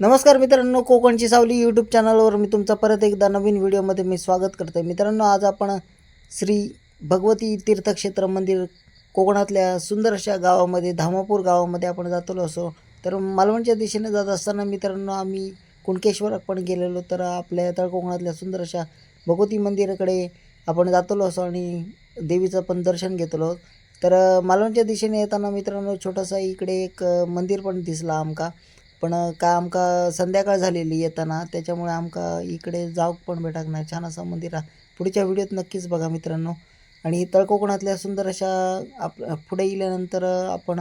नमस्कार मित्रांनो कोकणची सावली यूट्यूब चॅनलवर मी तुमचं परत एकदा नवीन व्हिडिओमध्ये मी स्वागत करतो आहे मित्रांनो आज आपण श्री भगवती तीर्थक्षेत्र मंदिर कोकणातल्या सुंदर अशा गावामध्ये धामापूर गावामध्ये आपण जातलो असो तर मालवणच्या दिशेने जात असताना मित्रांनो आम्ही कुणकेश्वर पण गेलेलो तर आपल्या तळ कोकणातल्या सुंदर अशा भगवती मंदिराकडे आपण जातलो असो आणि देवीचं पण दर्शन घेतलो. तर मालवणच्या दिशेने येताना मित्रांनो छोटंसं इकडे एक मंदिर पण दिसला आमका. पण का आमका संध्याकाळ झालेली येताना त्याच्यामुळे आमका इकडे जाऊक पण भेटाक नाही. छान असं मंदिर पुढच्या व्हिडिओत नक्कीच बघा मित्रांनो. आणि तळकोकणातल्या सुंदर अशा आप पुढे गेल्यानंतर आपण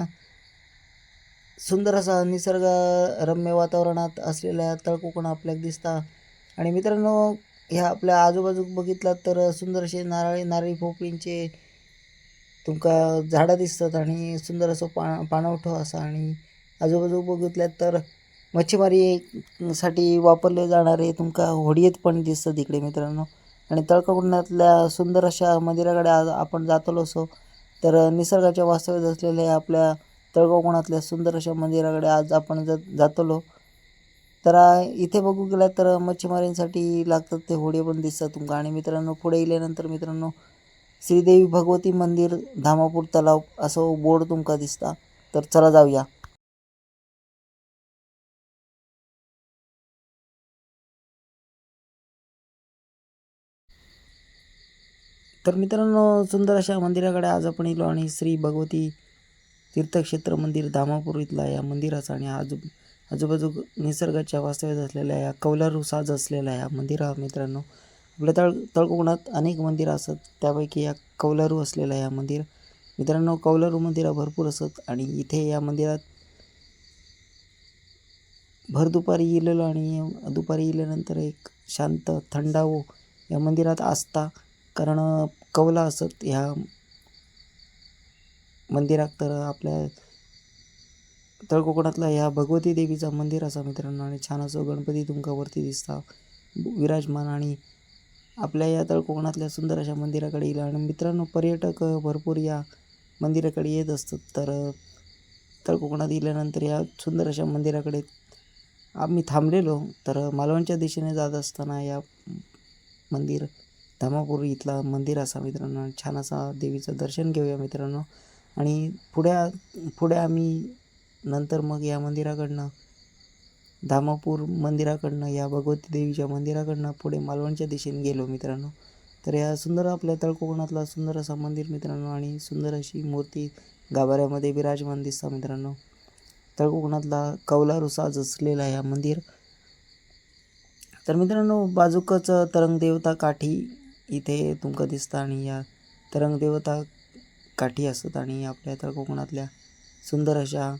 सुंदर असा निसर्गरम्य वातावरणात असलेल्या तळकोकण आपल्याला दिसता. आणि मित्रांनो ह्या आपल्या आजूबाजू बघितलात तर सुंदर असे नारळी नारळी पोपळींचे तुमका झाडं दिसतात आणि सुंदर असं पा पाणवठो असा आणि आजूबाजू बघितल्यात तर मच्छीमारी साठी वापरले जाणारे तुमका होडीयेत पण दिसतं तिकडे मित्रांनो. आणि तळकोकणातल्या सुंदर अशा मंदिराकडे आज आपण जातलो असो तर निसर्गाच्या वास्तव्यात असलेल्या आपल्या तळकोकणातल्या सुंदर अशा मंदिराकडे आज आपण जात जातलो. तर इथे बघू गेला तर मच्छीमारींसाठी लागतात ते होडे पण दिसतात तुमका. आणि मित्रांनो पुढे गेल्यानंतर मित्रांनो श्रीदेवी भगवती मंदिर धामापूर तलाव असं बोर्ड तुमका दिसता. तर चला जाऊया. तर मित्रांनो सुंदर अशा मंदिराकडे आज आपण येलो आणि श्री भगवती तीर्थक्षेत्र मंदिर धामापूर इथला या मंदिराचा आणि आजू आजूबाजू निसर्गाच्या वास्तव्यात असलेल्या या कौलारू साज असलेल्या या मंदिरा मित्रांनो आपल्या तळ तळकोकणात अनेक मंदिरं असत त्यापैकी या कौलारू असलेल्या या मंदिर. मित्रांनो कौलारू मंदिरं भरपूर असत आणि इथे या मंदिरात भर दुपारी येलेलो आणि दुपारी येल्यानंतर एक शांत थंडावो या मंदिरात आस्था कारण कौला असत ह्या मंदिरात तर आपल्या तळकोकणातला ह्या भगवती देवीचा मंदिर असा मित्रांनो आणि छान असं गणपती तुमका वरती दिसता. विराजमान आणि आपल्या या तळकोकणातल्या सुंदर अशा मंदिराकडे येईल. आणि मित्रांनो पर्यटक भरपूर या मंदिराकडे येत असतात. तर तळकोकणात येल्यानंतर या सुंदर अशा मंदिराकडे आम्ही थांबलेलो. तर मालवणच्या दिशेने जात असताना या मंदिर धामापूर इथला मंदिर असा मित्रांनो. आणि छान असा देवीचं दर्शन घेऊया मित्रांनो. आणि पुढे पुढे आम्ही नंतर मग या मंदिराकडनं धामापूर मंदिराकडनं या भगवती देवीच्या मंदिराकडनं पुढे मालवणच्या दिशेने गेलो मित्रांनो. तर या सुंदर आपल्या तळकोकणातला सुंदर असा मंदिर मित्रांनो आणि सुंदर अशी मूर्ती गाभाऱ्यामध्ये विराजमान दिसता मित्रांनो. तळकोकणातला कौलारुसा जसलेला या मंदिर. तर मित्रांनो बाजूकच तरंग देवता काठी इथे तुमका दिसता आणि या तरंग देवता काठी असतात आणि आपल्या तर कोकणातल्या सुंदर अशा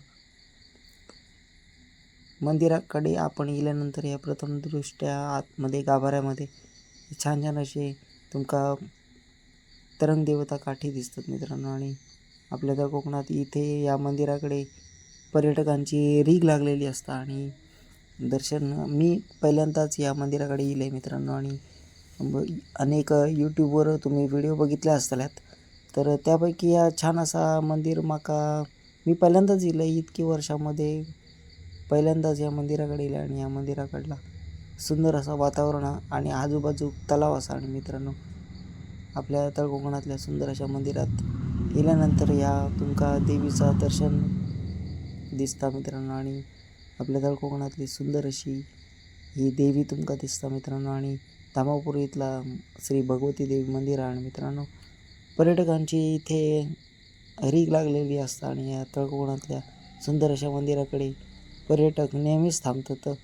मंदिराकडे आपण गेल्यानंतर या प्रथमदृष्ट्या आतमध्ये गाभाऱ्यामध्ये छान छान असे तुमका तरंग देवता काठी दिसतात मित्रांनो. आणि आपल्या तर कोकणात इथे या मंदिराकडे पर्यटकांची रीग लागलेली असता आणि दर्शन मी पहिल्यांदाच या मंदिराकडे येईल मित्रांनो. आणि अनेक यूट्यूबवर तुम्ही व्हिडिओ बघितले असतल्यात. तर त्यापैकी या छान असा मंदिर माका मी पहिल्यांदाच येईल इतकी वर्षामध्ये. पहिल्यांदाच या मंदिराकडे येईल आणि या मंदिराकडला सुंदर असा वातावरण आणि आजूबाजू तलाव असा. आणि मित्रांनो आपल्या तळकोकणातल्या सुंदर अशा मंदिरात गेल्यानंतर या तुमका देवीचा दर्शन दिसता मित्रांनो. आणि आपल्या तळकोकणातली सुंदर अशी ही देवी तुमका दिसता मित्रांनो. आणि धामापूर इथला श्री भगवती देवी मंदिर आहे. आणि मित्रांनो पर्यटकांची इथे रीग लागलेली असता आणि या तळकोणातल्या सुंदर अशा मंदिराकडे पर्यटक नेहमीच थांबतात.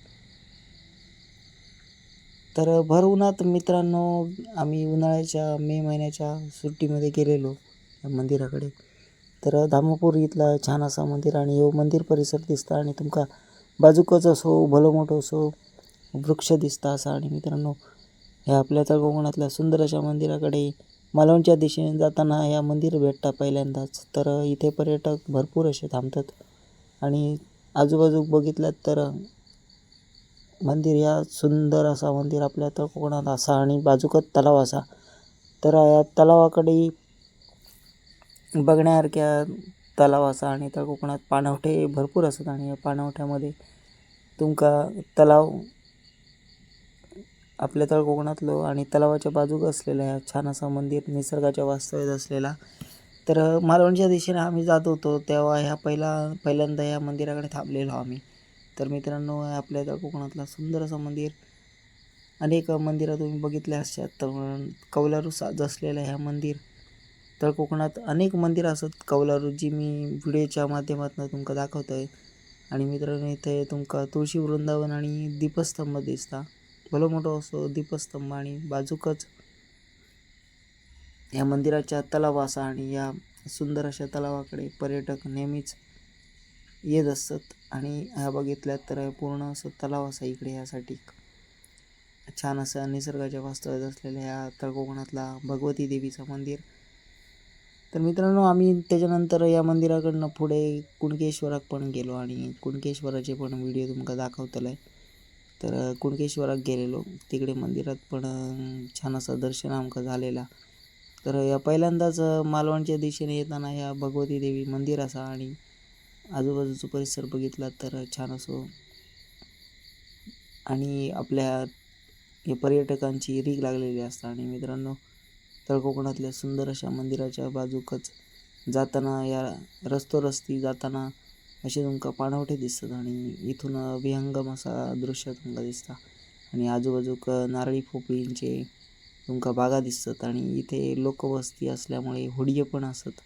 तर भर उन्हात मित्रांनो आम्ही उन्हाळ्याच्या मे महिन्याच्या सुट्टीमध्ये गेलेलो या मंदिराकडे. तर धामापूर इथला छान असा मंदिर आणि हो मंदिर परिसर दिसता आणि तुमका बाजूकच असो भलं मोठं असो वृक्ष दिसता असा. आणि मित्रांनो ह्या आपल्या तर कोकणातल्या सुंदर अशा मंदिराकडे मालवणच्या दिशेने जाताना या मंदिर भेटता पहिल्यांदाच. तर इथे पर्यटक भरपूर असे थांबतात. आणि आजूबाजू बघितलं तर मंदिर या सुंदर असा मंदिर आपल्या तर कोकणात असा आणि बाजूकच तलाव असा. तर या तलावाकडे बघण्यासारख्या तलाव असा आणि त्या कोकणात पाणवठे भरपूर असतात. आणि या पाणवठ्यामध्ये तुमका तलाव आपल्या तळ कोकणातलो आणि तलावाच्या बाजूक असलेला ह्या छान असा मंदिर निसर्गाच्या वास्तव्यात असलेला. तर मालवणच्या दिशेने आम्ही जात होतो तेव्हा ह्या पहिला पहिल्यांदा या मंदिराकडे थांबलेलो आम्ही. तर मित्रांनो आपल्या तळ कोकणातला सुंदर असं मंदिर. अनेक मंदिरं तुम्ही बघितल्या असतात तर कौलारू साज असलेलं ह्या मंदिर. तर कोकणात अनेक मंदिरं असत. कौलारू जी मी व्हिडिओच्या माध्यमातून तुमका दाखवतो आहे आणि मित्रांनो इथे तुमका तुळशी वृंदावन आणि दीपस्तंभ दिसता. भलो मोठो असो दीपस्तंभ आणि बाजूकच या मंदिराच्या तलावासा आणि या सुंदर अशा तलावाकडे पर्यटक नेहमीच येत असतात. आणि ह्या बघितल्यात तर हे पूर्ण असं तलाव असा इकडे यासाठी. छान असं निसर्गाच्या वास्तव्यात असलेल्या ह्या तळकोकणातला भगवती देवीचं मंदिर. तर मित्रांनो आम्ही त्याच्यानंतर या मंदिराकडनं पुढे कुणकेश्वराक पण गेलो आणि कुणकेश्वराचे पण व्हिडिओ तुमका दाखवतले तर कुणकेश्वराक गेलेलो. तिकडे मंदिरात पण छान असं दर्शन आमका झालेला. तर या पहिल्यांदाच मालवणच्या दिशेने येताना ह्या भगवती देवी मंदिर असा आणि आजूबाजूचा परिसर बघितला तर छान असो. आणि आपल्या या पर्यटकांची रीग लागलेली असतात आणि मित्रांनो तर कोकणातल्या सुंदर अशा मंदिराच्या बाजूकच जाताना या रस्तोरस्ती जाताना असे तुमका पाणवठे दिसतात आणि इथून विहंगम असा दृश्य तुमका दिसता. आणि आजूबाजूक नारळी पोपळींचे तुमका बागा दिसतात आणि इथे लोकवस्ती असल्यामुळे होडये पण असत.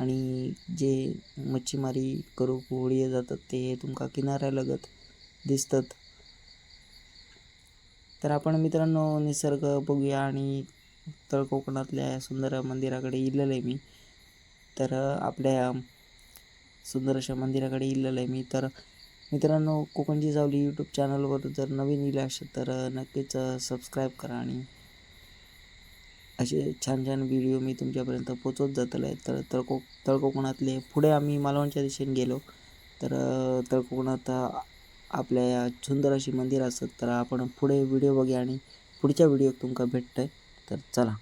आणि जे मच्छीमारी करूक होडये जातात ते तुमका किनाऱ्यालगत दिसतात. तर आपण मित्रांनो निसर्ग बघूया आणि उत्तर कोकणातल्या सुंदर मंदिराकडे इलेलं आहे मी. तर आपल्या सुंदर अशा मंदिराकडे इलेलं आहे. मी तर मित्रांनो कोकणची सावली यूट्यूब चॅनलवर जर नवीन इले असेल तर नक्कीच सबस्क्राईब करा आणि असे छान छान व्हिडिओ मी तुमच्यापर्यंत पोचवत जातले तर तळको तळकोकणातले पुढे आम्ही मालवणच्या दिशेने गेलो. तर तळकोकणात आपल्या या सुंदर अशी मंदिर असतात तर आपण पुढे व्हिडिओ बघूया आणि पुढच्या व्हिडिओ तुमका भेटतंय. तर चला.